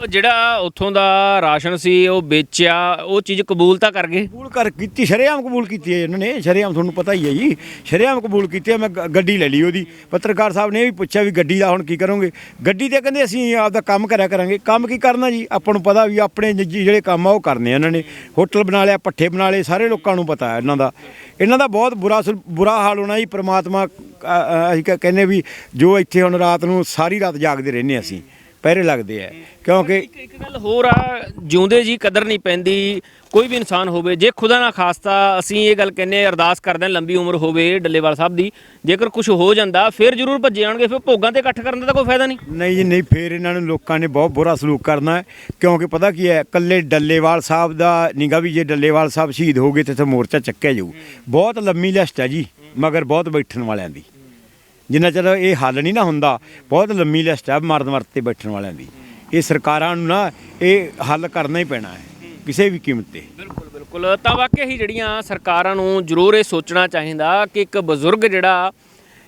Speaker 3: ਉਹ ਜਿਹੜਾ ਉੱਥੋਂ ਦਾ ਰਾਸ਼ਨ ਸੀ ਉਹ ਵੇਚਿਆ ਉਹ ਚੀਜ਼ ਕਬੂਲ ਤਾਂ ਕਰ ਗਏ?
Speaker 1: ਕਬੂਲ ਕਰ ਕੀਤੀ ਸ਼ਰੇਆਮ ਕਬੂਲ ਕੀਤੀ ਹੈ ਇਹਨਾਂ ਨੇ ਸ਼ਰੇਆਮ ਤੁਹਾਨੂੰ ਪਤਾ ਹੀ ਹੈ ਜੀ ਸ਼ਰੇਆਮ ਕਬੂਲ ਕੀਤੀ ਹੈ ਮੈਂ ਗ- ਗੱਡੀ ਲੈ ਲਈ ਉਹਦੀ। ਪੱਤਰਕਾਰ ਸਾਹਿਬ ਨੇ ਇਹ ਵੀ ਪੁੱਛਿਆ ਵੀ ਗੱਡੀ ਦਾ ਹੁਣ ਕੀ ਕਰੋਗੇ? ਗੱਡੀ ਤੇ ਕਹਿੰਦੇ ਅਸੀਂ ਆਪਦਾ ਕੰਮ ਕਰਿਆ ਕਰਾਂਗੇ। ਕੰਮ ਕੀ ਕਰਨਾ ਜੀ? ਆਪਾਂ ਨੂੰ ਪਤਾ ਵੀ ਆਪਣੇ ਨਿੱਜੀ ਜਿਹੜੇ ਕੰਮ ਆ ਉਹ ਕਰਨੇ ਆ ਇਹਨਾਂ ਨੇ। ਹੋਟਲ ਬਣਾ ਲਿਆ ਪੱਠੇ ਬਣਾ ਲਏ ਸਾਰੇ ਲੋਕਾਂ ਨੂੰ ਪਤਾ ਹੈ ਇਹਨਾਂ ਦਾ। ਇਹਨਾਂ ਦਾ ਬਹੁਤ ਬੁਰਾ ਸੁਲ- ਬੁਰਾ ਹਾਲ ਹੋਣਾ ਜੀ, ਪ੍ਰਮਾਤਮਾ ਅਸੀਂ ਕ- ਕਹਿੰਦੇ ਵੀ ਜੋ ਇੱਥੇ ਹੁਣ ਰਾਤ ਨੂੰ ਸਾਰੀ ਰਾਤ ਜਾਗਦੇ ਰਹਿੰਦੇ ਅਸੀਂ। ਪਹਿਰੇ ਲੱਗਦੇ ਆ। ਕਿਉਂਕਿ
Speaker 3: ਇੱਕ ਇੱਕ ਗੱਲ ਹੋਰ ਆ ਜਿਉਂਦੇ ਜੀ ਕਦਰ ਨਹੀਂ ਪੈਂਦੀ ਕੋਈ ਵੀ ਇਨਸਾਨ ਹੋਵੇ ਜੇ ਖੁਦਾ ਨਾ ਖਾਸਤਾ ਅਸੀਂ ਇਹ ਗੱਲ ਕਹਿੰਨੇ ਅਰਦਾਸ ਕਰਦੇ ਹਾਂ ਲੰਬੀ ਉਮਰ ਹੋਵੇ ਡੱਲੇਵਾਲ ਸਾਹਿਬ ਦੀ ਜੇਕਰ ਕੁਝ ਹੋ ਜਾਂਦਾ ਫਿਰ ਜ਼ਰੂਰ ਭੱਜੇ ਆਣਗੇ ਫਿਰ ਭੋਗਾਂ ਤੇ ਇਕੱਠ ਕਰਨ ਦਾ ਤਾਂ ਕੋਈ ਫਾਇਦਾ ਨਹੀਂ।
Speaker 1: ਨਹੀਂ ਜੀ ਨਹੀਂ ਫੇਰ ਇਹਨਾਂ ਨੂੰ ਲੋਕਾਂ ਨੇ ਬਹੁਤ ਬੁਰਾ ਸਲੂਕ ਕਰਨਾ ਹੈ ਕਿਉਂਕਿ ਪਤਾ ਕੀ ਹੈ ਕੱਲੇ ਡੱਲੇਵਾਲ ਸਾਹਿਬ ਦਾ ਨਿਗਾ ਵੀ ਜੇ ਡੱਲੇਵਾਲ ਸਾਹਿਬ ਸ਼ਹੀਦ ਹੋ ਗਏ ਤੇ ਇੱਥੇ ਮੋਰਚਾ ਚੱਕਿਆ ਜਾਊ। ਬਹੁਤ ਲੰਮੀ ਲਿਸਟ ਹੈ ਜੀ ਮਗਰ ਬਹੁਤ ਬੈਠਣ ਵਾਲਿਆਂ ਦੀ। ਜਿੰਨਾ ਚਿਰ ਇਹ ਹੱਲ ਨਹੀਂ ਨਾ ਹੁੰਦਾ, ਬਹੁਤ ਲੰਮੀ ਲਿਸਟ ਹੈ ਮਰਨ ਵਰਤ ਤੇ ਬੈਠਣ ਵਾਲਿਆਂ ਦੀ। ਇਹ ਸਰਕਾਰਾਂ ਨੂੰ ਨਾ ਇਹ ਹੱਲ ਕਰਨਾ ਹੀ ਪੈਣਾ ਹੈ, ਕਿਸੇ ਵੀ ਕੀਮਤ ਤੇ।
Speaker 3: ਬਿਲਕੁਲ ਬਿਲਕੁਲ। ਤਾਂ ਵਾਕਿਆ ਹੀ ਜਿਹੜੀਆਂ ਸਰਕਾਰਾਂ ਨੂੰ ਜ਼ਰੂਰ ਇਹ ਸੋਚਣਾ ਚਾਹੀਦਾ ਕਿ ਇੱਕ ਬਜ਼ੁਰਗ ਜਿਹੜਾ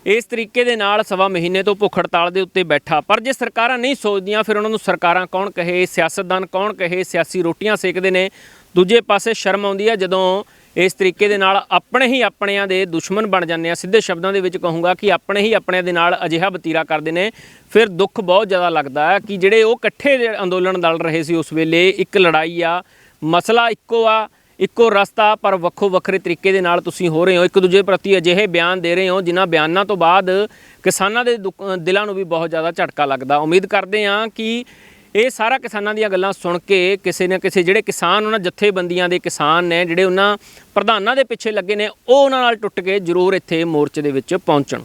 Speaker 3: ਇਸ ਤਰੀਕੇ ਦੇ ਨਾਲ ਸਵਾ ਮਹੀਨੇ ਤੋਂ ਭੁੱਖ ਹੜਤਾਲ ਦੇ ਉੱਤੇ ਬੈਠਾ, ਪਰ ਜੇ ਸਰਕਾਰਾਂ ਨਹੀਂ ਸੋਚਦੀਆਂ, ਫਿਰ ਉਹਨਾਂ ਨੂੰ ਸਰਕਾਰਾਂ ਕੌਣ ਕਹੇ? ਸਿਆਸਤਦਾਨ ਕੌਣ ਕਹੇ? ਸਿਆਸੀ ਰੋਟੀਆਂ ਸੇਕਦੇ ਨੇ। ਦੂਜੇ ਪਾਸੇ ਸ਼ਰਮ ਆਉਂਦੀ ਹੈ ਜਦੋਂ ਇਸ ਤਰੀਕੇ ਦੇ ਨਾਲ ਆਪਣੇ ਹੀ ਆਪਣਿਆਂ ਦੇ ਦੁਸ਼ਮਣ ਬਣ ਜਾਂਦੇ ਆ। ਸਿੱਧੇ ਸ਼ਬਦਾਂ ਦੇ ਵਿੱਚ ਕਹੂੰਗਾ ਕਿ ਆਪਣੇ ਹੀ ਆਪਣਿਆਂ ਦੇ ਨਾਲ ਅਜਿਹਾ ਬਤੀਰਾ ਕਰਦੇ ਨੇ। ਫਿਰ ਦੁੱਖ ਬਹੁਤ ਜ਼ਿਆਦਾ ਲੱਗਦਾ ਹੈ ਕਿ ਜਿਹੜੇ ਉਹ ਇਕੱਠੇ ਅੰਦੋਲਨ ਦਲ ਰਹੇ ਸੀ ਉਸ ਵੇਲੇ, ਇੱਕ ਲੜਾਈ ਆ, ਮਸਲਾ ਇੱਕੋ ਆ, ਇੱਕੋ ਰਸਤਾ, ਪਰ ਵੱਖੋ ਵੱਖਰੇ ਤਰੀਕੇ ਦੇ ਨਾਲ ਤੁਸੀਂ ਹੋ ਰਹੇ ਹੋ। ਇੱਕ ਦੂਜੇ ਪ੍ਰਤੀ ਅਜਿਹੇ ਬਿਆਨ ਦੇ ਰਹੇ ਹੋ, ਜਿਨ੍ਹਾਂ ਬਿਆਨਾਂ ਤੋਂ ਬਾਅਦ ਕਿਸਾਨਾਂ ਦੇ ਦੁੱਖ- ਦਿਲਾਂ ਨੂੰ ਵੀ ਬਹੁਤ ਜ਼ਿਆਦਾ ਝਟਕਾ ਲੱਗਦਾ। ਉਮੀਦ ਕਰਦੇ ਹਾਂ ਕਿ ਇਹ ਸਾਰਾ ਕਿਸਾਨਾਂ ਦੀਆਂ ਗੱਲਾਂ ਸੁਣ ਕੇ ਕਿਸੇ ਨਾ ਕਿਸੇ ਜਿਹੜੇ ਕਿਸਾਨ, ਉਹਨਾਂ ਜਥੇਬੰਦੀਆਂ ਦੇ ਕਿਸਾਨ ਨੇ, ਜਿਹੜੇ ਉਹਨਾਂ ਪ੍ਰਧਾਨਾਂ ਦੇ ਪਿੱਛੇ ਲੱਗੇ ਨੇ, ਉਹ ਉਹਨਾਂ ਨਾਲ ਟੁੱਟ ਕੇ ਜ਼ਰੂਰ ਇੱਥੇ ਮੋਰਚੇ ਦੇ ਵਿੱਚ ਪਹੁੰਚਣ।